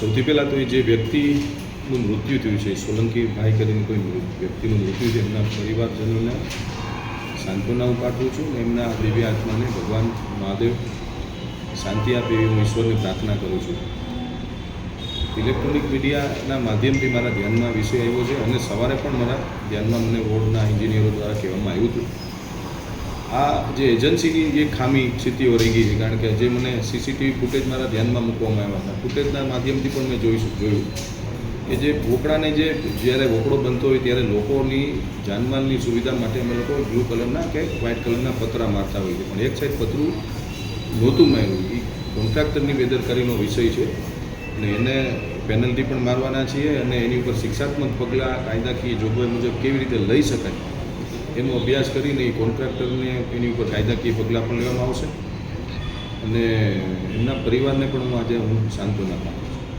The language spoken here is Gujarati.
સૌથી પહેલાં તો એ જે વ્યક્તિનું મૃત્યુ થયું છે સોલંકી ભાઈ કરીને કોઈ વ્યક્તિનું મૃત્યુ છે, એમના પરિવારજનોને સાંત્વના હું પાઠવું છું એમના દિવ્ય આત્માને ભગવાન મહાદેવ શાંતિ આપે એવી હું ઈશ્વરને પ્રાર્થના કરું છું. ઇલેક્ટ્રોનિક મીડિયાના માધ્યમથી મારા ધ્યાનમાં વિષય આવ્યો છે અને સવારે પણ મારા ધ્યાનમાં મને બોર્ડના એન્જિનિયરો દ્વારા કહેવામાં આવ્યું હતું. આ જે એજન્સીની જે ખામી સ્થિતિઓ રહી ગઈ છે, કારણ કે જે મને સીસીટીવી ફૂટેજ મારા ધ્યાનમાં મૂકવામાં આવ્યા હતા. ફૂટેજના માધ્યમથી પણ મેં જોઈ જોયું. કે જે વોકડાને જે જ્યારે વોકડો બનતો હોય ત્યારે લોકોની જાનમાલની સુવિધા માટે અમે લોકો બ્લુ કલરના કે વ્હાઇટ કલરના પતરા મારતા હોઈએ પણ એક સાઈડ પતરું નહોતું માર્યું. એ કોન્ટ્રાક્ટરની બેદરકારીનો વિષય છે અને એને પેનલ્ટી પણ મારવાના છીએ અને એની ઉપર શિક્ષાત્મક પગલાં, કાયદાકીય જોગવાઈ મુજબ કેવી રીતે લઈ શકાય? એનો અભ્યાસ કરીને એ કોન્ટ્રાક્ટરને એની ઉપર કાયદાકીય પગલાં પણ લેવામાં આવશે. અને એમના પરિવારને પણ હું આજે હું સાંત્વના આપું